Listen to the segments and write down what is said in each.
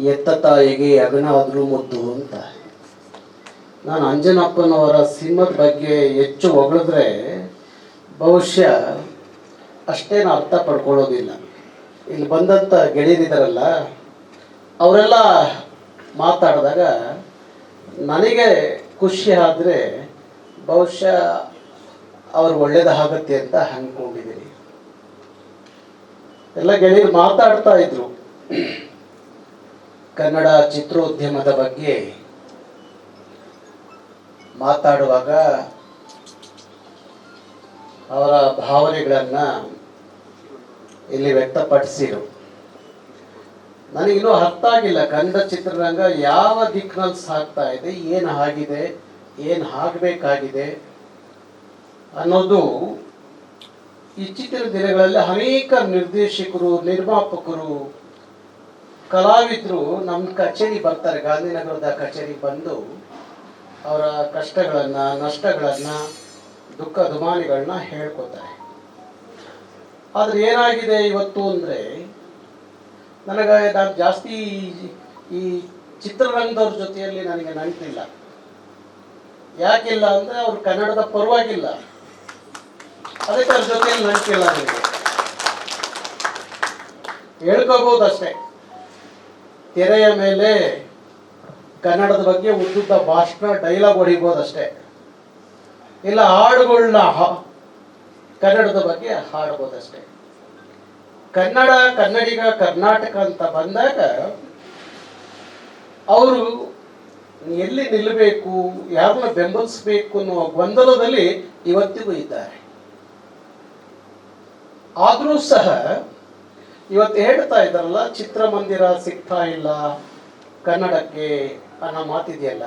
ಎತ್ತ ತಾಯಿಗೆ ಅಗನಾದ್ರೂ ಮುದ್ದು ಅಂತ. ನಾನು ಅಂಜನಪ್ಪನವರ ಸಿನಿಮಾದ ಬಗ್ಗೆ ಹೆಚ್ಚು ಹೊಗಳಿದ್ರೆ ಬಹುಶಃ ಅಷ್ಟೇನು ಅರ್ಥ ಪಡ್ಕೊಳ್ಳೋದಿಲ್ಲ. ಇಲ್ಲಿ ಬಂದಂಥ ಗೆಳೆಯರಿದ್ದಾರಲ್ಲ ಅವರೆಲ್ಲ ಮಾತಾಡಿದಾಗ ನನಗೆ ಖುಷಿ ಆದರೆ ಬಹುಶಃ ಅವ್ರು ಒಳ್ಳೇದಾಗತ್ತೆ ಅಂತ ಅಂದ್ಕೊಂಡಿದ್ದೀನಿ ಎಲ್ಲ ಗೆಳೆಯರು ಮಾತಾಡ್ತಾ ಇದ್ರು. ಕನ್ನಡ ಚಿತ್ರೋದ್ಯಮದ ಬಗ್ಗೆ ಮಾತಾಡುವಾಗ ಅವರ ಭಾವನೆಗಳನ್ನು ಇಲ್ಲಿ ವ್ಯಕ್ತಪಡಿಸಿರು. ನನಗಿನ್ನೂ ಅರ್ಥ ಆಗಿಲ್ಲ ಕನ್ನಡ ಚಿತ್ರರಂಗ ಯಾವ ದಿಕ್ಕಿನಲ್ಲಿ ಸಾಗ್ತಾ ಇದೆ, ಏನು ಆಗಿದೆ, ಏನು ಆಗಬೇಕಾಗಿದೆ ಅನ್ನೋದು ಇತ್ತೀಚಿನ ದಿನಗಳಲ್ಲಿ ಅನೇಕ ನಿರ್ದೇಶಕರು, ನಿರ್ಮಾಪಕರು ಕಲಾವಿದರು ನಮ್ಮ ಕಚೇರಿ ಬರ್ತಾರೆ, ಗಾಂಧಿನಗರದ ಕಚೇರಿ ಬಂದು ಅವರ ಕಷ್ಟಗಳನ್ನು, ನಷ್ಟಗಳನ್ನು, ದುಃಖ ದುಮಾನಿಗಳನ್ನ ಹೇಳ್ಕೊತಾರೆ. ಆದರೆ ಏನಾಗಿದೆ ಇವತ್ತು ಅಂದರೆ, ನನಗೆ ನಾನು ಜಾಸ್ತಿ ಈ ಚಿತ್ರರಂಗದವ್ರ ಜೊತೆಯಲ್ಲಿ ನನಗೆ ನಂಟಿಲ್ಲ ಯಾಕಿಲ್ಲ ಅಂದರೆ ಅವ್ರು ಕನ್ನಡದ ಪರವಾಗಿಲ್ಲ. ಅದಕ್ಕೆ ಅವ್ರ ಜೊತೆಯಲ್ಲಿ ನಂಟಿಲ್ಲ ನನಗೆ. ಹೇಳ್ಕೋಬಹುದಷ್ಟೇ ತೆರೆಯ ಮೇಲೆ ಕನ್ನಡದ ಬಗ್ಗೆ ಉದ್ದುದ್ದ ಭಾಷಣ ಡೈಲಾಗ್ ಹೊಡಿಬೋದಷ್ಟೇ. ಇಲ್ಲ ಹಾಡುಗಳನ್ನ ಕನ್ನಡದ ಬಗ್ಗೆ ಹಾಡ್ಬೋದಷ್ಟೇ. ಕನ್ನಡ, ಕನ್ನಡಿಗ, ಕರ್ನಾಟಕ ಅಂತ ಬಂದಾಗ ಅವರು ಎಲ್ಲಿ ನಿಲ್ಲಬೇಕು, ಯಾರನ್ನ ಬೆಂಬಲಿಸಬೇಕು ಅನ್ನುವ ಗೊಂದಲದಲ್ಲಿ ಇವತ್ತಿಗೂ ಇದ್ದಾರೆ. ಆದರೂ ಸಹ ಇವತ್ತು ಹೇಳ್ತಾ ಇದ್ದಾರಲ್ಲ, ಚಿತ್ರಮಂದಿರ ಸಿಗ್ತಾ ಇಲ್ಲ, ಕನ್ನಡಕ್ಕೆ ಅನ್ನೋ ಮಾತಿದೆಯಲ್ಲ?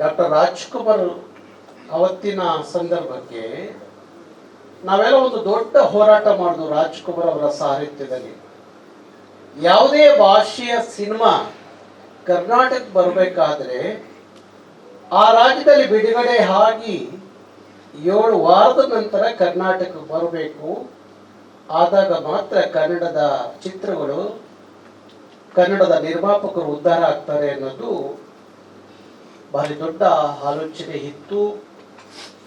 ಡಾಕ್ಟರ್ ರಾಜ್ಕುಮಾರ್ ಅವತ್ತಿನ ಸಂದರ್ಭಕ್ಕೆ ನಾವೆಲ್ಲ ಒಂದು ದೊಡ್ಡ ಹೋರಾಟ ಮಾಡಿದ್ವು ರಾಜ್ಕುಮಾರ್ ಅವರ ಸಾಹಿತ್ಯದಲ್ಲಿ. ಯಾವುದೇ ಭಾಷೆಯ ಸಿನಿಮಾ ಕರ್ನಾಟಕ ಬರಬೇಕಾದ್ರೆ ಆ ರಾಜ್ಯದಲ್ಲಿ ಬಿಡುಗಡೆ ಆಗಿ ಏಳು ವಾರದ ನಂತರ ಕರ್ನಾಟಕ ಬರಬೇಕು. ಆದಾಗ ಮಾತ್ರ ಕನ್ನಡದ ಚಿತ್ರಗಳು ಕನ್ನಡದ ನಿರ್ಮಾಪಕರು ಉದ್ಧಾರ ಆಗ್ತಾರೆ ಅನ್ನೋದು ಭಾರಿ ದೊಡ್ಡ ಆಲೋಚನೆ ಇತ್ತು,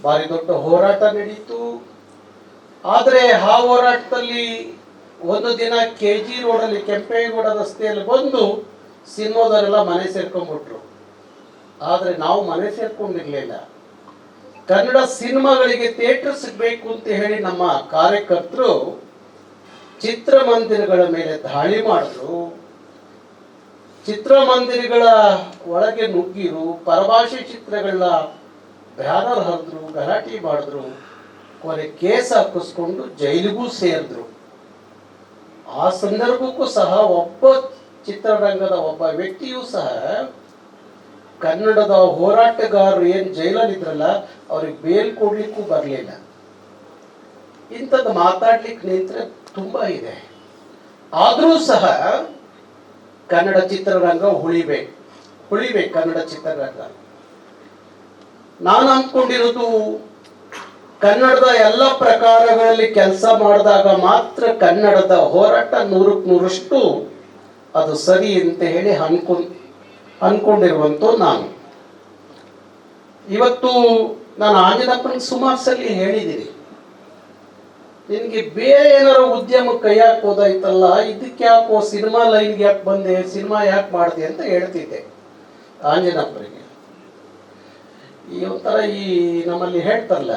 ಭಾರಿ ದೊಡ್ಡ ಹೋರಾಟ ನಡೀತು. ಆದರೆ ಆ ಹೋರಾಟದಲ್ಲಿ ಒಂದು ದಿನ ಕೆ ಜಿ ರೋಡಲ್ಲಿ ಕೆಂಪೇಗೌಡ ರಸ್ತೆಯಲ್ಲಿ ಬಂದು ಸಿನಿಮಾದವರೆಲ್ಲ ಮನೆ ಸೇರ್ಕೊಂಡ್ಬಿಟ್ರು. ಆದರೆ ನಾವು ಮನೆ ಸೇರ್ಕೊಂಡಿರಲಿಲ್ಲ. ಕನ್ನಡ ಸಿನಿಮಾಗಳಿಗೆ ಥಿಯೇಟರ್ ಸಿಗಬೇಕು ಅಂತ ಹೇಳಿ ನಮ್ಮ ಕಾರ್ಯಕರ್ತರು ಚಿತ್ರಮಂದಿರಗಳ ಮೇಲೆ ದಾಳಿ ಮಾಡಿದ್ರು. ಚಿತ್ರಮಂದಿರಗಳ ಒಳಗೆ ನುಗ್ಗಿರು, ಪರಭಾಷೆ ಚಿತ್ರಗಳನ್ನ ಬ್ಯಾನರ್ ಹರಿದ್ರು, ಗಲಾಟೆ ಮಾಡಿದ್ರು. ಕೊನೆ ಕೇಸ್ ಹಾಕಿಸ್ಕೊಂಡು ಜೈಲಿಗೂ ಸೇರಿದ್ರು. ಆ ಸಂದರ್ಭಕ್ಕೂ ಸಹ ಒಬ್ಬ ಚಿತ್ರರಂಗದ ಒಬ್ಬ ವ್ಯಕ್ತಿಯೂ ಸಹ ಕನ್ನಡದ ಹೋರಾಟಗಾರರು ಏನು ಜೈಲಲ್ಲಿದ್ರಲ್ಲ ಅವ್ರಿಗೆ ಬೇಲ್ ಕೊಡ್ಲಿಕ್ಕೂ ಬರಲಿಲ್ಲ. ಇಂಥದ್ದು ಮಾತಾಡ್ಲಿಕ್ಕೆ ನೇತ್ರ ತುಂಬಾ ಇದೆ. ಆದರೂ ಸಹ ಕನ್ನಡ ಚಿತ್ರರಂಗ ಉಳಿಬೇಕು ಉಳಿಬೇಕು ಕನ್ನಡ ಚಿತ್ರರಂಗ. ನಾನು ಅಂದ್ಕೊಂಡಿರೋದು ಕನ್ನಡದ ಎಲ್ಲ ಪ್ರಕಾರಗಳಲ್ಲಿ ಕೆಲಸ ಮಾಡಿದಾಗ ಮಾತ್ರ ಕನ್ನಡದ ಹೋರಾಟ ನೂರಕ್ಕೆ ನೂರಷ್ಟು ಅದು ಸರಿ ಅಂತ ಹೇಳಿ ಅನ್ಕೊಂಡ್ ಅನ್ಕೊಂಡಿರುವಂತ ನಾನು. ಇವತ್ತು ನಾನು ಆಂಜನಪ್ಪನಿಗೆ ಸುಮಾರ್ಸಲ್ಲಿ ಸಲ ಹೇಳಿದ್ದೀನಿ. ನಿನಗೆ ಬೇರೆ ಏನಾರು ಉದ್ಯಮ ಕೈ ಹಾಕೋದಾಯ್ತಲ್ಲ ಇದಕ್ಕೆ ಯಾಕೋ ಸಿನಿಮಾ ಲೈನ್ಗೆ ಯಾಕೆ ಬಂದೆ, ಸಿನಿಮಾ ಯಾಕೆ ಮಾಡಿದೆ ಅಂತ ಹೇಳ್ತಿದ್ದೆ. ಆಂಜನಪ್ಪರಿಗೆ ಈ ಒಂಥರ ಈ ನಮ್ಮಲ್ಲಿ ಹೇಳ್ತಾರಲ್ಲ,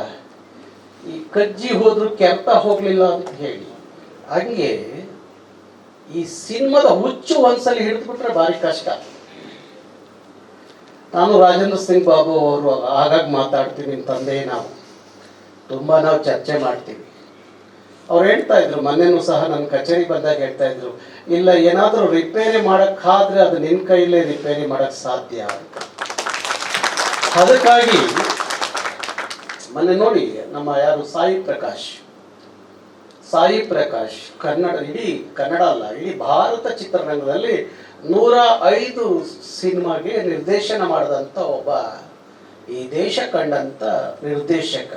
ಈ ಕಜ್ಜಿ ಹೋದ್ರು ಕೆಂಪ ಹೋಗ್ಲಿಲ್ಲ ಅಂತ ಹೇಳಿ. ಹಂಗೆ ಈ ಸಿನಿಮಾದ ಹುಚ್ಚು ಒಂದ್ಸಲಿ ಹಿಡಿದ್ಬಿಟ್ರೆ ಭಾರಿ ಕಷ್ಟ. ನಾನು ರಾಜೇಂದ್ರ ಸಿಂಗ್ ಬಾಬು ಅವರು ಆಗಾಗ ಮಾತಾಡ್ತೀವಿ ನಿಮ್ಮ ತಂದೆ ನಾವು. ತುಂಬ ನಾವು ಚರ್ಚೆ ಮಾಡ್ತೀವಿ. ಅವ್ರು ಹೇಳ್ತಾ ಇದ್ರು ಮೊನ್ನೆನೂ ಸಹ ನನ್ನ ಕಚೇರಿ ಬಂದಾಗ ಹೇಳ್ತಾ ಇದ್ರು, ಇಲ್ಲ, ಏನಾದರೂ ರಿಪೇರಿ ಮಾಡೋಕ್ಕಾದ್ರೆ ಅದು ನಿನ್ನ ಕೈಲೇ ರಿಪೇರಿ ಮಾಡೋಕ್ಕೆ ಸಾಧ್ಯ ಅದಕ್ಕಾಗಿ ಮೊನ್ನೆ ನೋಡಿ ನಮ್ಮ ಯಾರು ಸಾಯಿ ಪ್ರಕಾಶ್ ಸಾಯಿ ಪ್ರಕಾಶ್ ಕನ್ನಡ, ಇಡೀ ಕನ್ನಡ ಅಲ್ಲ, ಇಡೀ ಭಾರತ ಚಿತ್ರರಂಗದಲ್ಲಿ ನೂರ ಐದು ಸಿನಿಮಾಗೆ ನಿರ್ದೇಶನ ಮಾಡಿದಂಥ ಒಬ್ಬ ಈ ದೇಶ ಕಂಡಂಥ ನಿರ್ದೇಶಕ.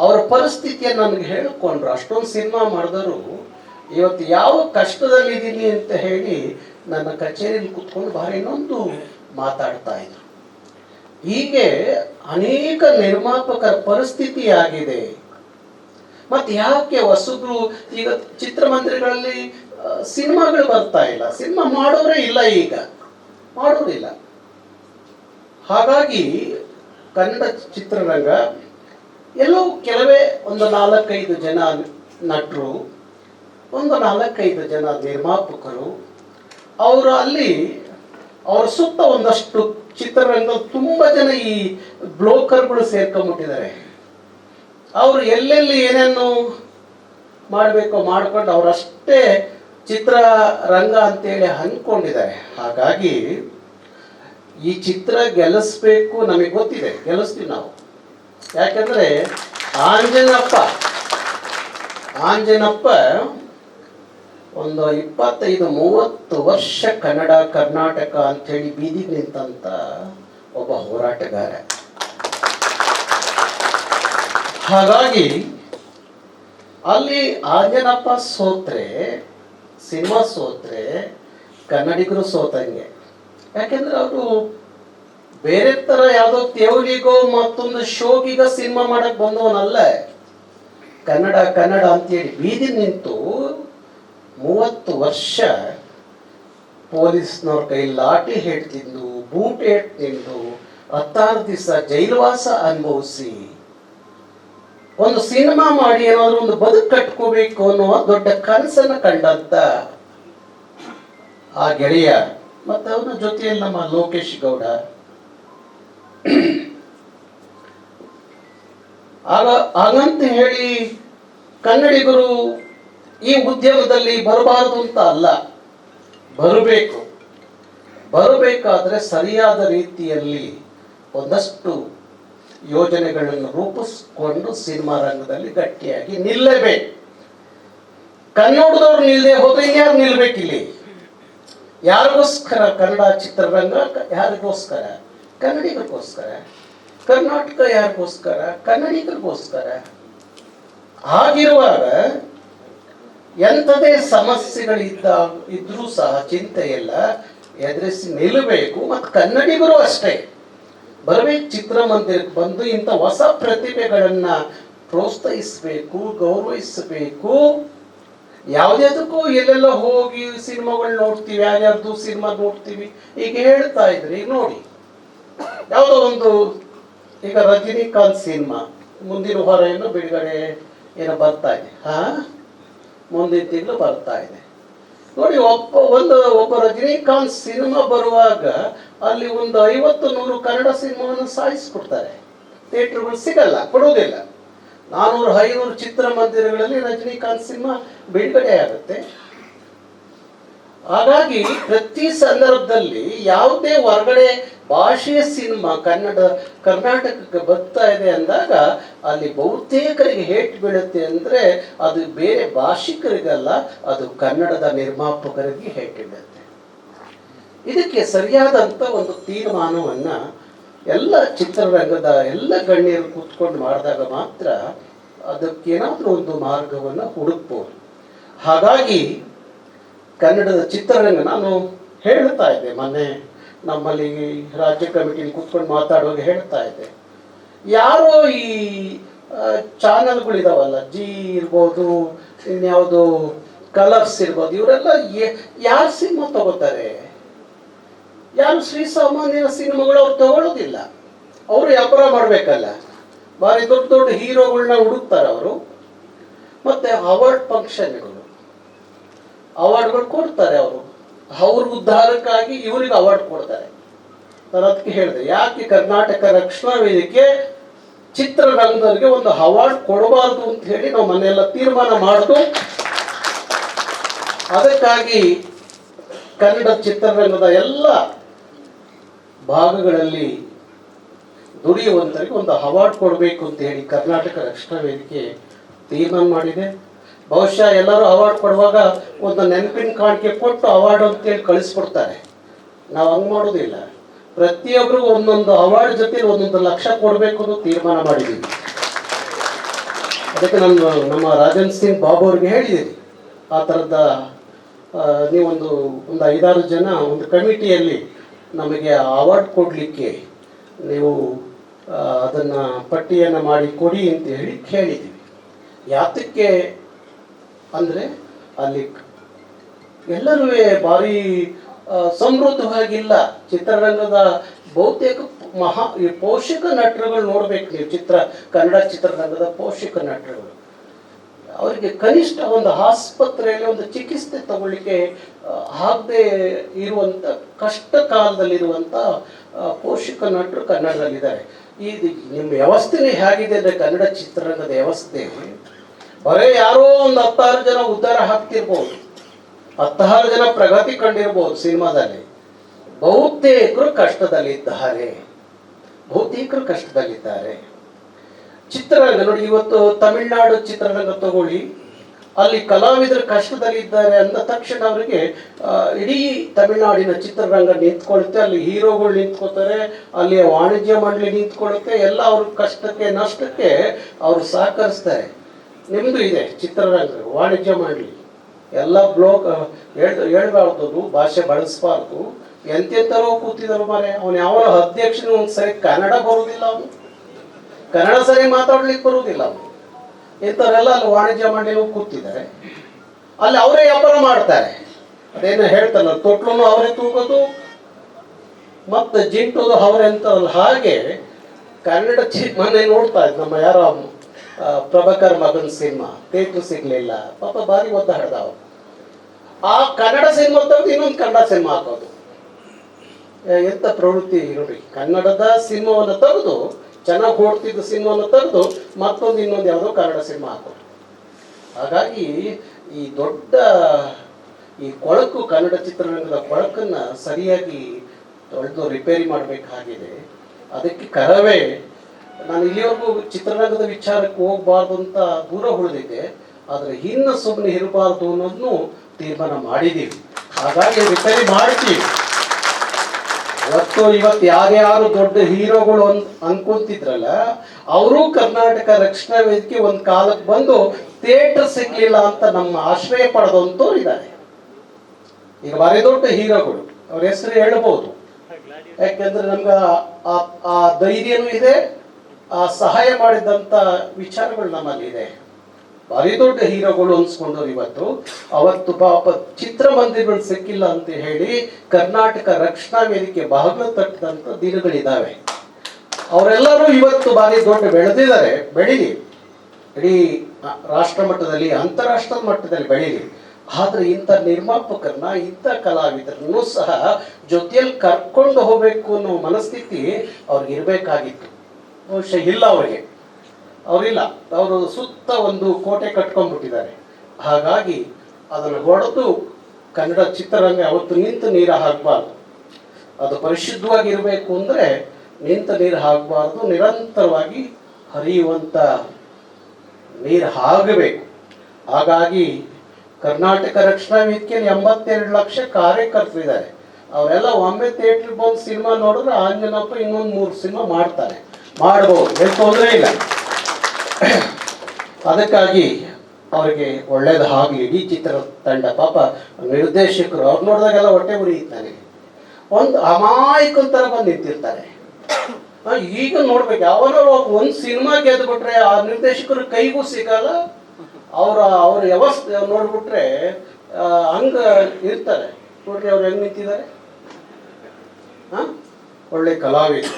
ಅವರ ಪರಿಸ್ಥಿತಿಯನ್ನು ನನಗೆ ಹೇಳಿಕೊಂಡ್ರು. ಅಷ್ಟೊಂದು ಸಿನಿಮಾ ಮಾಡಿದರು ಇವತ್ತು ಯಾವ ಕಷ್ಟದಲ್ಲಿದ್ದೀನಿ ಅಂತ ಹೇಳಿ ನನ್ನ ಕಚೇರಿಯಲ್ಲಿ ಕುತ್ಕೊಂಡು ಭಾರಿ ಇನ್ನೊಂದು ಮಾತಾಡ್ತಾ ಇದ್ರು. ಹೀಗೆ ಅನೇಕ ನಿರ್ಮಾಪಕರ ಪರಿಸ್ಥಿತಿ ಆಗಿದೆ. ಮತ್ತೆ ಯಾಕೆ ಹೊಸಬ್ರು, ಈಗ ಚಿತ್ರಮಂದಿರಗಳಲ್ಲಿ ಸಿನಿಮಾಗಳು ಬರ್ತಾ ಇಲ್ಲ. ಸಿನಿಮಾ ಮಾಡೋರೇ ಇಲ್ಲ ಈಗ. ಮಾಡೋರಿಲ್ಲ. ಹಾಗಾಗಿ ಕನ್ನಡ ಚಿತ್ರರಂಗ ಎಲ್ಲೋ ಕೆಲವೇ ಒಂದು ನಾಲ್ಕೈದು ಜನ ನಟರು, ಒಂದು ನಾಲ್ಕೈದು ಜನ ನಿರ್ಮಾಪಕರು, ಅವರು ಅಲ್ಲಿ, ಅವ್ರ ಸುತ್ತ ಒಂದಷ್ಟು ಚಿತ್ರರಂಗ ತುಂಬ ಜನ ಈ ಬ್ಲೋಕರ್ಗಳು ಸೇರ್ಕೊಂಡ್ಬಿಟ್ಟಿದ್ದಾರೆ ಅವರು ಎಲ್ಲೆಲ್ಲಿ ಏನೇನು ಮಾಡಬೇಕು ಮಾಡ್ಕೊಂಡು ಅವರಷ್ಟೇ ಚಿತ್ರರಂಗ ಅಂತೇಳಿ ಅಂದ್ಕೊಂಡಿದ್ದಾರೆ ಹಾಗಾಗಿ ಈ ಚಿತ್ರ ಗೆಲ್ಲಿಸ್ಬೇಕು ನಮಗೆ ಗೊತ್ತಿದೆ ಗೆಲ್ಲಿಸ್ತೀವಿ ನಾವು. ಯಾಕಂದ್ರೆ ಆಂಜನಪ್ಪ ಆಂಜನಪ್ಪ ಒಂದು ಇಪ್ಪತ್ತೈದು ಮೂವತ್ತು ವರ್ಷ ಕನ್ನಡ, ಕರ್ನಾಟಕ ಅಂತೇಳಿ ಬೀದಿಗೆ ನಿಂತಂತ ಒಬ್ಬ ಹೋರಾಟಗಾರ. ಹಾಗಾಗಿ ಅಲ್ಲಿ ಆಂಜನಪ್ಪ ಸೋತ್ರೆ, ಸಿನಿಮಾ ಸೋತ್ರೆ, ಕನ್ನಡಿಗರು ಸೋತಂಗೆ. ಯಾಕೆಂದ್ರೆ ಅವರು ಬೇರೆ ತರ ಯಾವುದೋ ತೇವಲಿಗೋ ಮತ್ತೊಂದು ಶೋಗಿಗ ಸಿನಿಮಾ ಮಾಡಕ್ ಬಂದವನಲ್ಲ. ಕನ್ನಡ ಕನ್ನಡ ಅಂತೇಳಿ ಬೀದಿ ನಿಂತು ಮೂವತ್ತು ವರ್ಷ ಪೊಲೀಸ್ನವ್ರ ಕೈ ಲಾಠಿ ಹೇಳ್ತಿದ್ದು ತಿಂದು, ಬೂಟ್ ಹೇಟ್ ತಿಂದು, ಹತ್ತಾರು ದಿವಸ ಜೈಲುವಾಸ ಅನುಭವಿಸಿ, ಒಂದು ಸಿನಿಮಾ ಮಾಡಿ ಏನಾದ್ರು ಒಂದು ಬದುಕು ಕಟ್ಕೋಬೇಕು ಅನ್ನೋ ದೊಡ್ಡ ಕನಸನ್ನ ಕಂಡಂತ ಆ ಗೆಳೆಯ, ಮತ್ತೆ ಅವನ ಜೊತೆಯಲ್ಲಿ ನಮ್ಮ ಲೋಕೇಶ್ ಗೌಡ. ಆಗ ಹಾಗಂತ ಹೇಳಿ ಕನ್ನಡಿಗರು ಈ ಉದ್ಯಮದಲ್ಲಿ ಬರಬಾರದು ಅಂತ ಅಲ್ಲ. ಬರಬೇಕು. ಬರಬೇಕಾದ್ರೆ ಸರಿಯಾದ ರೀತಿಯಲ್ಲಿ ಒಂದಷ್ಟು ಯೋಜನೆಗಳನ್ನು ರೂಪಿಸಿಕೊಂಡು ಸಿನಿಮಾ ರಂಗದಲ್ಲಿ ಗಟ್ಟಿಯಾಗಿ ನಿಲ್ಲಬೇಕು. ಕನ್ನಡದವ್ರು ನಿಲ್ಲದೆ ಹೋದ್ರೆ ಇನ್ಯಾರು ನಿಲ್ಬೇಕಿಲ್ಲಿ? ಯಾರಿಗೋಸ್ಕರ ಕನ್ನಡ ಚಿತ್ರರಂಗ ಯಾರಿಗೋಸ್ಕರ? ಕನ್ನಡಿಗರಿಗೋಸ್ಕರ, ಕರ್ನಾಟಕ ಯಾರಿಗೋಸ್ಕರ, ಕನ್ನಡಿಗರಿಗೋಸ್ಕರ ಹಾಗಿರುವಾಗ ಎಂಥದೇ ಸಮಸ್ಯೆಗಳಿದ್ದ ಇದ್ರೂ ಸಹ ಚಿಂತೆ ಇಲ್ಲ. ಎದುರಿಸಿ ನಿಲ್ಲಬೇಕು. ಮತ್ತು ಕನ್ನಡಿಗರು ಅಷ್ಟೇ. ಬರಬೇಕು ಚಿತ್ರಮಂದಿರಕ್ಕೆ ಬಂದು ಇಂಥ ಹೊಸ ಪ್ರತಿಭೆಗಳನ್ನು ಪ್ರೋತ್ಸಾಹಿಸಬೇಕು, ಗೌರವಿಸಬೇಕು. ಯಾವುದ್ಯಾವುದಕ್ಕೂ ಎಲ್ಲೆಲ್ಲ ಹೋಗಿ ಸಿನಿಮಾಗಳು ನೋಡ್ತೀವಿ ಯಾರ್ಯಾರ್ದು ಸಿನಿಮಾ ನೋಡ್ತೀವಿ. ಈಗ ಹೇಳ್ತಾ ಇದ್ರಿ ನೋಡಿ. ಯಾವುದೋ ಒಂದು ಈಗ ರಜನಿಕಾಂತ್ ಸಿನಿಮಾ, ಮುಂದಿನ ಹೊರ ಏನು ಬಿಡುಗಡೆ ಏನೋ ಬರ್ತಾ ಇದೆ. ಹಾ? ಮುಂದಿನ ತಿಂಗಳು ಬರ್ತಾ ಇದೆ. ನೋಡಿ, ಒಬ್ಬ ಒಂದು, ಒಬ್ಬ ರಜನಿಕಾಂತ್ ಸಿನಿಮಾ ಬರುವಾಗ ಅಲ್ಲಿ ಒಂದು ಐವತ್ತು ನೂರು ಕನ್ನಡ ಸಿನಿಮಾವನ್ನು ಸಾಯಿಸ್ಕೊಡ್ತಾರೆ ಥಿಯೇಟ್ರ್ಗಳು ಸಿಗಲ್ಲ, ಕೊಡುವುದಿಲ್ಲ. ನಾನೂರು, ಐನೂರು ಚಿತ್ರಮಂದಿರಗಳಲ್ಲಿ ರಜನಿಕಾಂತ್ ಸಿನಿಮಾ ಬಿಡುಗಡೆ ಆಗುತ್ತೆ. ಹಾಗಾಗಿ ಪ್ರತಿ ಸಂದರ್ಭದಲ್ಲಿ ಯಾವುದೇ ಹೊರಗಡೆ ಭಾಷೆಯ ಸಿನಿಮಾ ಕನ್ನಡ, ಕರ್ನಾಟಕಕ್ಕೆ ಬರ್ತಾ ಇದೆ ಅಂದಾಗ ಅಲ್ಲಿ ಬಹುತೇಕರಿಗೆ ಹೇಟ್ ಬೀಳುತ್ತೆ ಅಂದ್ರೆ ಅದು ಬೇರೆ ಭಾಷಿಕರಿಗಲ್ಲ, ಅದು ಕನ್ನಡದ ನಿರ್ಮಾಪಕರಿಗೆ ಹೇಟ್ ಬೀಳುತ್ತೆ. ಇದಕ್ಕೆ ಸರಿಯಾದಂಥ ಒಂದು ತೀರ್ಮಾನವನ್ನ ಎಲ್ಲ ಚಿತ್ರರಂಗದ ಎಲ್ಲ ಗಣ್ಯರು ಕೂತ್ಕೊಂಡು ಮಾಡಿದಾಗ ಮಾತ್ರ ಅದಕ್ಕೇನಾದರೂ ಒಂದು ಮಾರ್ಗವನ್ನು ಹುಡುಕ್ಬೋದು. ಹಾಗಾಗಿ ಕನ್ನಡದ ಚಿತ್ರರಂಗ ನಾನು ಹೇಳ್ತಾ ಇದ್ದೆ ಮೊನ್ನೆ. ನಮ್ಮಲ್ಲಿ ರಾಜ್ಯ ಕಮಿಟಿಲಿ ಕೂತ್ಕೊಂಡು ಮಾತಾಡುವಾಗ ಹೇಳ್ತಾ ಇದೆ ಯಾರೋ ಈ ಚಾನಲ್ಗಳಿದಾವಲ್ಲ, ಜಿ ಇರ್ಬೋದು, ಇನ್ಯಾವುದು ಕಲರ್ಸ್ ಇರ್ಬೋದು, ಇವರೆಲ್ಲ ಯಾರು ಸಿನಿಮಾ ತಗೋತಾರೆ? ಯಾರು ಶ್ರೀ ಸಾಮಾನ್ಯನ ಸಿನಿಮಾಗಳು ಅವ್ರು ತಗೊಳ್ಳೋದಿಲ್ಲ ಅವರು ವ್ಯಾಪಾರ ಮಾಡಬೇಕಲ್ಲ. ಭಾರಿ ದೊಡ್ಡ ದೊಡ್ಡ ಹೀರೋಗಳನ್ನ ಹುಡುಕ್ತಾರೆ ಅವರು. ಮತ್ತೆ ಅವಾರ್ಡ್ ಫಂಕ್ಷನ್ಗಳು. ಅವಾರ್ಡ್ಗಳು ಕೊಡ್ತಾರೆ ಅವರು. ಅವ್ರ ಉದ್ಧಾರಕ್ಕಾಗಿ ಇವರಿಗೆ ಅವಾರ್ಡ್ ಕೊಡ್ತಾರೆ. ನಾನು ಅದಕ್ಕೆ ಹೇಳಿದೆ, ಯಾಕೆ ಕರ್ನಾಟಕ ರಕ್ಷಣಾ ವೇದಿಕೆ ಚಿತ್ರರಂಗದವರಿಗೆ ಒಂದು ಅವಾರ್ಡ್ ಕೊಡಬಾರ್ದು ಅಂತ ಹೇಳಿ ನಾವು ಮನೆಯೆಲ್ಲ ತೀರ್ಮಾನ ಮಾಡಿತು ಅದಕ್ಕಾಗಿ ಕನ್ನಡ ಚಿತ್ರರಂಗದ ಎಲ್ಲ ಭಾಗಗಳಲ್ಲಿ ದುಡಿಯುವಂತರಿಗೆ ಒಂದು ಅವಾರ್ಡ್ ಕೊಡಬೇಕು ಅಂತ ಹೇಳಿ ಕರ್ನಾಟಕ ರಕ್ಷಣಾ ವೇದಿಕೆ ತೀರ್ಮಾನ ಮಾಡಿದೆ. ಬಹುಶಃ ಎಲ್ಲರೂ ಅವಾರ್ಡ್ ಕೊಡುವಾಗ ಒಂದು ನೆನಪಿನ ಕಾಣಿಕೆ ಕೊಟ್ಟು ಅವಾರ್ಡ್ ಅಂತೇಳಿ ಕಳಿಸ್ಕೊಡ್ತಾರೆ. ನಾವು ಹಂಗೆ ಮಾಡೋದಿಲ್ಲ. ಪ್ರತಿಯೊಬ್ಬರಿಗೂ ಒಂದೊಂದು ಅವಾರ್ಡ್ ಜೊತೆ ಒಂದೊಂದು ಲಕ್ಷ ಕೊಡಬೇಕು ಅನ್ನೋ ತೀರ್ಮಾನ ಮಾಡಿದ್ದೀವಿ ಅದಕ್ಕೆ ನಮ್ಮ ನಮ್ಮ ರಾಜನ್ ಸಿಂಗ್ ಬಾಬು ಅವ್ರಿಗೆ ಹೇಳಿದ್ದೀನಿ ಆ ಥರದ ನೀವೊಂದು ಒಂದು ಐದಾರು ಜನ ಒಂದು ಕಮಿಟಿಯಲ್ಲಿ ನಮಗೆ ಅವಾರ್ಡ್ ಕೊಡಲಿಕ್ಕೆ ನೀವು ಅದನ್ನ ಪಟ್ಟಿಯನ್ನು ಮಾಡಿ ಕೊಡಿ ಅಂತ ಹೇಳಿ ಕೇಳಿದ್ದೀವಿ ಯಾತಕ್ಕೆ ಅಂದರೆ ಅಲ್ಲಿ ಎಲ್ಲರೂ ಭಾರಿ ಸಮೃದ್ಧವಾಗಿಲ್ಲ ಚಿತ್ರರಂಗದ ಬಹುತೇಕ ಮಹಾ, ಈ ಪೋಷಕ ನಟರುಗಳು ನೋಡ್ಬೇಕು ನೀವು, ಚಿತ್ರ, ಕನ್ನಡ ಚಿತ್ರರಂಗದ ಪೋಷಕ ನಟರುಗಳು. ಅವರಿಗೆ ಕನಿಷ್ಠ ಒಂದು ಆಸ್ಪತ್ರೆಯಲ್ಲಿ ಒಂದು ಚಿಕಿತ್ಸೆ ತಗೊಳ್ಳಿಕ್ಕೆ ಆಗದೆ ಇರುವಂತ, ಕಷ್ಟ ಕಾಲದಲ್ಲಿರುವಂತ ಪೋಷಕ ನಟರು ಕನ್ನಡದಲ್ಲಿದ್ದಾರೆ. ಈ, ನಿಮ್ಮ ವ್ಯವಸ್ಥೆನೇ ಹೇಗಿದೆ ಅಂದ್ರೆ ಕನ್ನಡ ಚಿತ್ರರಂಗದ ವ್ಯವಸ್ಥೆ ಬರೇ ಯಾರೋ ಒಂದು ಹತ್ತಾರು ಜನ ಉದ್ಧಾರ ಹಾಕ್ತಿರ್ಬೋದು. ಹತ್ತಾರು ಜನ ಪ್ರಗತಿ ಕಂಡಿರ್ಬೋದು ಸಿನಿಮಾದಲ್ಲಿ. ಬಹುತೇಕರು ಕಷ್ಟದಲ್ಲಿದ್ದಾರೆ. ಬಹುತೇಕರು ಕಷ್ಟದಲ್ಲಿದ್ದಾರೆ. ಚಿತ್ರರಂಗ ನೋಡಿ, ಇವತ್ತು ತಮಿಳ್ನಾಡು ಚಿತ್ರರಂಗ ತಗೊಳ್ಳಿ. ಅಲ್ಲಿ ಕಲಾವಿದರು ಕಷ್ಟದಲ್ಲಿದ್ದಾರೆ ಅಂದ ತಕ್ಷಣ ಅವರಿಗೆ ಇಡೀ ತಮಿಳುನಾಡಿನ ಚಿತ್ರರಂಗ ನಿಂತ್ಕೊಳ್ಳುತ್ತೆ, ಅಲ್ಲಿ ಹೀರೋಗಳು ನಿಂತ್ಕೋತಾರೆ ಅಲ್ಲಿ ವಾಣಿಜ್ಯ ಮಂಡಳಿ ನಿಂತ್ಕೊಳ್ಳುತ್ತೆ, ಎಲ್ಲ ಅವ್ರ ಕಷ್ಟಕ್ಕೆ, ನಷ್ಟಕ್ಕೆ ಅವರು ಸಹಕರಿಸ್ತಾರೆ. ನಿಮ್ಮದು ಇದೆ ಚಿತ್ರರಂಗ ವಾಣಿಜ್ಯ ಮಂಡಳಿ. ಎಲ್ಲ ಬ್ಲೋಕ್ ಹೇಳ್ ಹೇಳ್ಬಾರ್ದು ಭಾಷೆ ಬಳಸಬಾರ್ದು. ಎಂತೆಂಥರೋ ಕೂತಿದ್ರು ಮಾರೆ ಅವನು ಯಾವ ಅಧ್ಯಕ್ಷನ ಒಂದು ಸರಿ ಕನ್ನಡ ಬರುವುದಿಲ್ಲ ಅವನು. ಕನ್ನಡ ಸರಿ ಮಾತಾಡ್ಲಿಕ್ಕೆ ಬರುವುದಿಲ್ಲ ಅವನು. ಇಂಥವರೆಲ್ಲ ಅಲ್ಲಿ ವಾಣಿಜ್ಯ ಮಂಡಳಿ ಕೂತಿದ್ದಾರೆ. ಅಲ್ಲಿ ಅವರೇ ವ್ಯಾಪಾರ ಮಾಡ್ತಾರೆ. ಅದೇನು ಹೇಳ್ತಾರಲ್ಲ ತೊಟ್ಲು ಅವರೇ ತೂಗೋದು, ಮತ್ತೆ ಜಿಂಟೋದು ಅವರೇ ಅಂತಾರಲ್ಲ ಹಾಗೆ ಕನ್ನಡ ಚಿ ಮೊನ್ನೆ ನೋಡ್ತಾ ಇದ್ದ ನಮ್ಮ ಯಾರೋ ಪ್ರಭಾಕರ್ ಮಗನ್ ಸಿನಿಮಾ ಥೇಟ್ರ್ ಸಿಗ್ಲಿಲ್ಲ ಪಾಪ ಭಾರಿ ಅವ್ರು ಆ ಕನ್ನಡ ಸಿನಿಮಾ ತೆಗೆದು ಇನ್ನೊಂದು ಕನ್ನಡ ಸಿನಿಮಾ ಹಾಕೋದು. ಎಂತ ಪ್ರವೃತ್ತಿ ನೋಡಿ ಕನ್ನಡದ ಸಿನಿಮಾವನ್ನು ತೆಗೆದು, ಚೆನ್ನಾಗಿ ಓಡ್ತಿದ್ದ ಸಿನಿಮಾವನ್ನು ತೆಗೆದು, ಮತ್ತೊಂದು ಇನ್ನೊಂದು ಯಾವುದೋ ಕನ್ನಡ ಸಿನಿಮಾ ಹಾಕೋದು. ಹಾಗಾಗಿ ಈ ದೊಡ್ಡ, ಈ ಕೊಳಕು ಕನ್ನಡ ಚಿತ್ರರಂಗದ ಕೊಳಕನ್ನು ಸರಿಯಾಗಿ ತೊಳೆದು ರಿಪೇರಿ ಮಾಡಬೇಕಾಗಿದೆ. ಅದಕ್ಕೆ ಕರವೇ ನಾನು ಇಲ್ಲಿವರೆಗೂ ಚಿತ್ರರಂಗದ ವಿಚಾರಕ್ಕೆ ಹೋಗಬಾರ್ದು ಅಂತ ದೂರ ಉಳಿದಿದ್ದೆ. ಆದರೆ ಇನ್ನು ಸುಮ್ಮನೆ ಇರಬಾರ್ದು ಅನ್ನೋದನ್ನು ತೀರ್ಮಾನ ಮಾಡಿದ್ದೀವಿ. ಹಾಗಾಗಿ ರಿಪೇರಿ ಮಾಡ್ತೀವಿ. ಇವತ್ತು ಇವತ್ತು ಯಾರ್ಯಾರು ದೊಡ್ಡ ಹೀರೋಗಳು ಅನ್, ಅನ್ಕೊಂತಿದ್ರಲ್ಲ, ಅವರು ಕರ್ನಾಟಕ ರಕ್ಷಣಾ ವೇದಿಕೆ ಒಂದು ಕಾಲಕ್ಕೆ ಬಂದು ಥಿಯೇಟರ್ ಸಿಗ್ಲಿಲ್ಲ ಅಂತ ನಮ್ಮ ಆಶ್ರಯ ಪಡೆದಂತವ್ರು ಇದ್ದಾರೆ. ಈಗ ಬಾರಿ ದೊಡ್ಡ ಹೀರೋಗಳು. ಅವ್ರ ಹೆಸರು ಹೇಳ್ಬೋದು. ಯಾಕೆಂದ್ರೆ ನಮ್ಗೆ ಆ- ಧೈರ್ಯನೂ ಇದೆ ಸಹಾಯ ಮಾಡಿದಂತ ವಿಚಾರಗಳು ನಮ್ಮಲ್ಲಿ ಇದೆ ಭಾರಿ ದೊಡ್ಡ ಹೀರೋಗಳು ಅನ್ಸ್ಕೊಂಡವ್ರು ಇವತ್ತು. ಅವತ್ತು ಪಾಪ ಚಿತ್ರಮಂದಿರಗಳು ಸಿಕ್ಕಿಲ್ಲ ಅಂತ ಹೇಳಿ ಕರ್ನಾಟಕ ರಕ್ಷಣಾ ವೇದಿಕೆ ಬಾಗಿಲು ತಟ್ಟದಂತ ದಿನಗಳಿದ್ದಾವೆ ಅವರೆಲ್ಲರೂ ಇವತ್ತು ಭಾರಿ ದೊಡ್ಡ ಬೆಳೆದಿದ್ದಾರೆ, ಬೆಳೀಲಿ. ಇಡೀ ರಾಷ್ಟ್ರ ಮಟ್ಟದಲ್ಲಿ, ಅಂತಾರಾಷ್ಟ್ರ ಮಟ್ಟದಲ್ಲಿ ಬೆಳೀಲಿ. ಆದ್ರೆ ಇಂಥ ನಿರ್ಮಾಪಕರನ್ನ, ಇಂಥ ಕಲಾವಿದರನ್ನು ಸಹ ಜೊತೆಯಲ್ಲಿ ಕರ್ಕೊಂಡು ಹೋಗ್ಬೇಕು ಅನ್ನೋ ಮನಸ್ಥಿತಿ ಅವ್ರಿಗೆ ಇರಬೇಕಾಗಿತ್ತು ಬಹುಶಃ ಇಲ್ಲ ಅವರಿಗೆ. ಅವರಿಲ್ಲ. ಅವರು ಸುತ್ತ ಒಂದು ಕೋಟೆ ಕಟ್ಕೊಂಡ್ಬಿಟ್ಟಿದ್ದಾರೆ. ಹಾಗಾಗಿ ಅದನ್ನು ಹೊಡೆದು ಕನ್ನಡ ಚಿತ್ರರಂಗ ಅವತ್ತು ನಿಂತು ನೀರು ಹಾಕಬಾರ್ದು. ಅದು ಪರಿಶುದ್ಧವಾಗಿರಬೇಕು ಅಂದರೆ ನಿಂತು ನೀರು ಹಾಕಬಾರ್ದು, ನಿರಂತರವಾಗಿ ಹರಿಯುವಂಥ ನೀರು ಆಗಬೇಕು ಹಾಗಾಗಿ ಕರ್ನಾಟಕ ರಕ್ಷಣಾ ವೇದಿಕೆಯಲ್ಲಿ ಎಂಬತ್ತೆರಡು ಲಕ್ಷ ಕಾರ್ಯಕರ್ತರಿದ್ದಾರೆ. ಅವರೆಲ್ಲ ಒಮ್ಮೆ ಥಿಯೇಟ್ರಿಗೆ ಬಂದು ಸಿನಿಮಾ ನೋಡಿದ್ರೆ ಆಂಜನಪ್ಪ ಇನ್ನೊಂದು ಮೂರು ಸಿನಿಮಾ ಮಾಡ್ತಾನೆ ಮಾಡ್ಬೋದು ಎಷ್ಟು ತೊಂದರೆ ಇಲ್ಲ. ಅದಕ್ಕಾಗಿ ಅವರಿಗೆ ಒಳ್ಳೇದು ಆಗಲಿ, ಇಡೀ ಚಿತ್ರ ತಂಡ, ಪಾಪ, ನಿರ್ದೇಶಕರು, ಅವ್ರು ನೋಡಿದಾಗೆಲ್ಲ ಹೊಟ್ಟೆ ಉರಿಯುತ್ತಾನೆ ಒಂದು ಅಮಾಯಕನ ಥರ ಬಂದು ನಿಂತಿರ್ತಾರೆ. ಈಗ ನೋಡ್ಬೇಕು, ಯಾವನೋ ಒಂದು ಸಿನಿಮಾ ಗೆದ್ಬಿಟ್ರೆ ಆ ನಿರ್ದೇಶಕರ ಕೈಗೂ ಸಿಗಲ್ಲ. ಅವರ, ಅವ್ರ ವ್ಯವಸ್ಥೆ ನೋಡ್ಬಿಟ್ರೆ ಹಂಗ ಇರ್ತಾರೆ. ನೋಡ್ರಿ ಅವ್ರು ಹೆಂಗ್ ನಿಂತಿದ್ದಾರೆ. ಒಳ್ಳೆ ಕಲಾವಿದ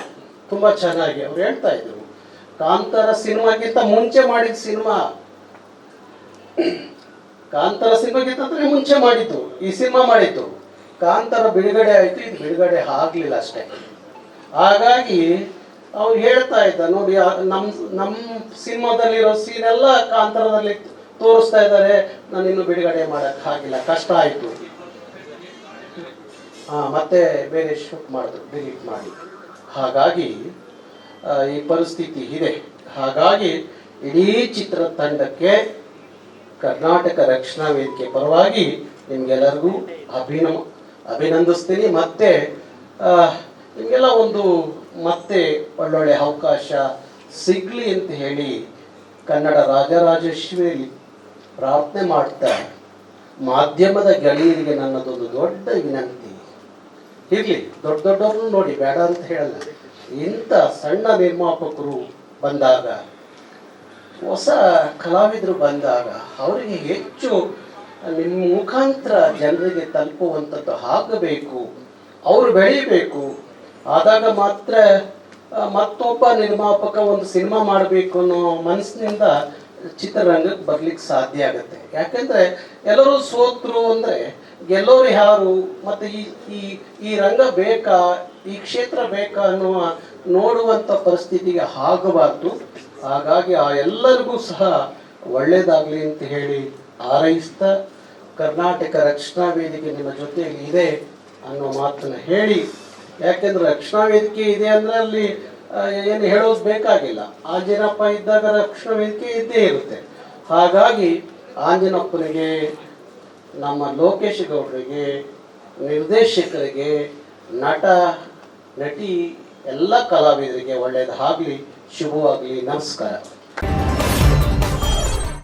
ತುಂಬಾ ಚೆನ್ನಾಗಿ ಅವ್ರು ಹೇಳ್ತಾ ಇದ್ರು. ಕಾಂತಾರ ಸಿನಿಮಾಗಿಂತ ಮುಂಚೆ ಮಾಡಿದ ಸಿನಿಮಾ. ಕಾಂತಾರ ಸಿನಿಮಾಗಿಂತ ಮುಂಚೆ ಮಾಡಿದ್ದು, ಈ ಸಿನಿಮಾ ಮಾಡಿತ್ತು ಕಾಂತಾರ ಬಿಡುಗಡೆ ಆಯ್ತು, ಇದು ಬಿಡುಗಡೆ ಆಗ್ಲಿಲ್ಲ ಅಷ್ಟೇ. ಹಾಗಾಗಿ ಅವ್ರು ಹೇಳ್ತಾ ಇದ್ದ ನೋಡಿ ನಮ್ಮ ನಮ್ ನಮ್ಮ ಸಿನಿಮಾದಲ್ಲಿರೋ ಸೀನ್ ಎಲ್ಲ ಕಾಂತಾರದಲ್ಲಿ ತೋರಿಸ್ತಾ ಇದ್ದಾರೆ, ನಾನು ಇನ್ನು ಬಿಡುಗಡೆ ಮಾಡಕ್ ಆಗಿಲ್ಲ, ಕಷ್ಟ ಆಯ್ತು. ಹಾ ಮತ್ತೆ ಬೇರೆ ಶೂಟ್ ಮಾಡಿದ್ರು ಡಿಲೀಟ್ ಮಾಡಿ. ಹಾಗಾಗಿ ಈ ಪರಿಸ್ಥಿತಿ ಇದೆ. ಹಾಗಾಗಿ, ಇಡೀ ಚಿತ್ರ ತಂಡಕ್ಕೆ ಕರ್ನಾಟಕ ರಕ್ಷಣಾ ವೇದಿಕೆ ಪರವಾಗಿ ನಿಮ್ಗೆಲ್ಲರಿಗೂ ಅಭಿನಮ, ಅಭಿನಂದಿಸ್ತೀನಿ. ಮತ್ತೆ ನಿಮಗೆಲ್ಲ ಒಂದು ಮತ್ತೆ ಒಳ್ಳೊಳ್ಳೆ ಅವಕಾಶ ಸಿಗ್ಲಿ ಅಂತ ಹೇಳಿ ಕನ್ನಡ ರಾಜರಾಜೇಶ್ವರಿ ಪ್ರಾರ್ಥನೆ ಮಾಡ್ತಾ, ಮಾಧ್ಯಮದ ಗೆಳೆಯರಿಗೆ ನನ್ನದೊಂದು ದೊಡ್ಡ ವಿನಂತಿ. ಇರ್ಲಿ, ದೊಡ್ಡ ದೊಡ್ಡವ್ರನ್ನ ನೋಡಿ, ಬೇಡ ಅಂತ ಹೇಳಲ್ಲ. ಇಂಥ ಸಣ್ಣ ನಿರ್ಮಾಪಕರು ಬಂದಾಗ, ಹೊಸ ಕಲಾವಿದರು ಬಂದಾಗ, ಅವರಿಗೆ ಹೆಚ್ಚು ನಿಮ್ಮ ಮುಖಾಂತರ ಜನರಿಗೆ ತಲುಪುವಂಥದ್ದು ಆಗಬೇಕು, ಅವರು ಬೆಳೀಬೇಕು. ಆದಾಗ ಮಾತ್ರ ಮತ್ತೊಬ್ಬ ನಿರ್ಮಾಪಕ ಒಂದು ಸಿನಿಮಾ ಮಾಡಬೇಕು ಅನ್ನೋ ಮನಸ್ಸಿನಿಂದ ಚಿತ್ರರಂಗಕ್ಕೆ ಬರ್ಲಿಕ್ಕೆ ಸಾಧ್ಯ ಆಗುತ್ತೆ. ಯಾಕಂದ್ರೆ, ಎಲ್ಲರೂ ಸೋತರು ಅಂದ್ರೆ ಗೆಲ್ಲೋರು ಯಾರು? ಮತ್ತೆ ಈ ಈ ಈ ರಂಗ ಬೇಕಾ? ಈ ಕ್ಷೇತ್ರ ಬೇಕಾ ಅನ್ನುವ ನೋಡುವಂಥ ಪರಿಸ್ಥಿತಿಗೆ ಆಗಬಾರ್ದು. ಹಾಗಾಗಿ ಆ ಎಲ್ಲರಿಗೂ ಸಹ ಒಳ್ಳೆಯದಾಗಲಿ ಅಂತ ಹೇಳಿ ಹಾರೈಸ್ತಾ ಕರ್ನಾಟಕ ರಕ್ಷಣಾ ವೇದಿಕೆ ನಿಮ್ಮ ಜೊತೆಯಲ್ಲಿ ಇದೆ ಅನ್ನೋ ಮಾತನ್ನು ಹೇಳಿ. ಯಾಕೆಂದ್ರೆ ರಕ್ಷಣಾ ವೇದಿಕೆ ಇದೆ ಅಂದ್ರೆ ಅಲ್ಲಿ ಏನು ಹೇಳೋದು ಬೇಕಾಗಿಲ್ಲ. ಆಂಜನಪ್ಪ ಇದ್ದಾಗ ರಕ್ಷಣಾ ವೇದಿಕೆ ಇದ್ದೇ ಇರುತ್ತೆ. ಹಾಗಾಗಿ ಆಂಜನಪ್ಪನಿಗೆ ನಮ್ಮ ಲೋಕೇಶ್ ಗೌಡರಿಗೆ ನಿರ್ದೇಶಕರಿಗೆ ನಟ ನಟಿ ಎಲ್ಲ ಕಲಾವಿದರಿಗೆ ಒಳ್ಳೆಯದಾಗಲಿ ಶುಭವಾಗಲಿ ನಮಸ್ಕಾರ.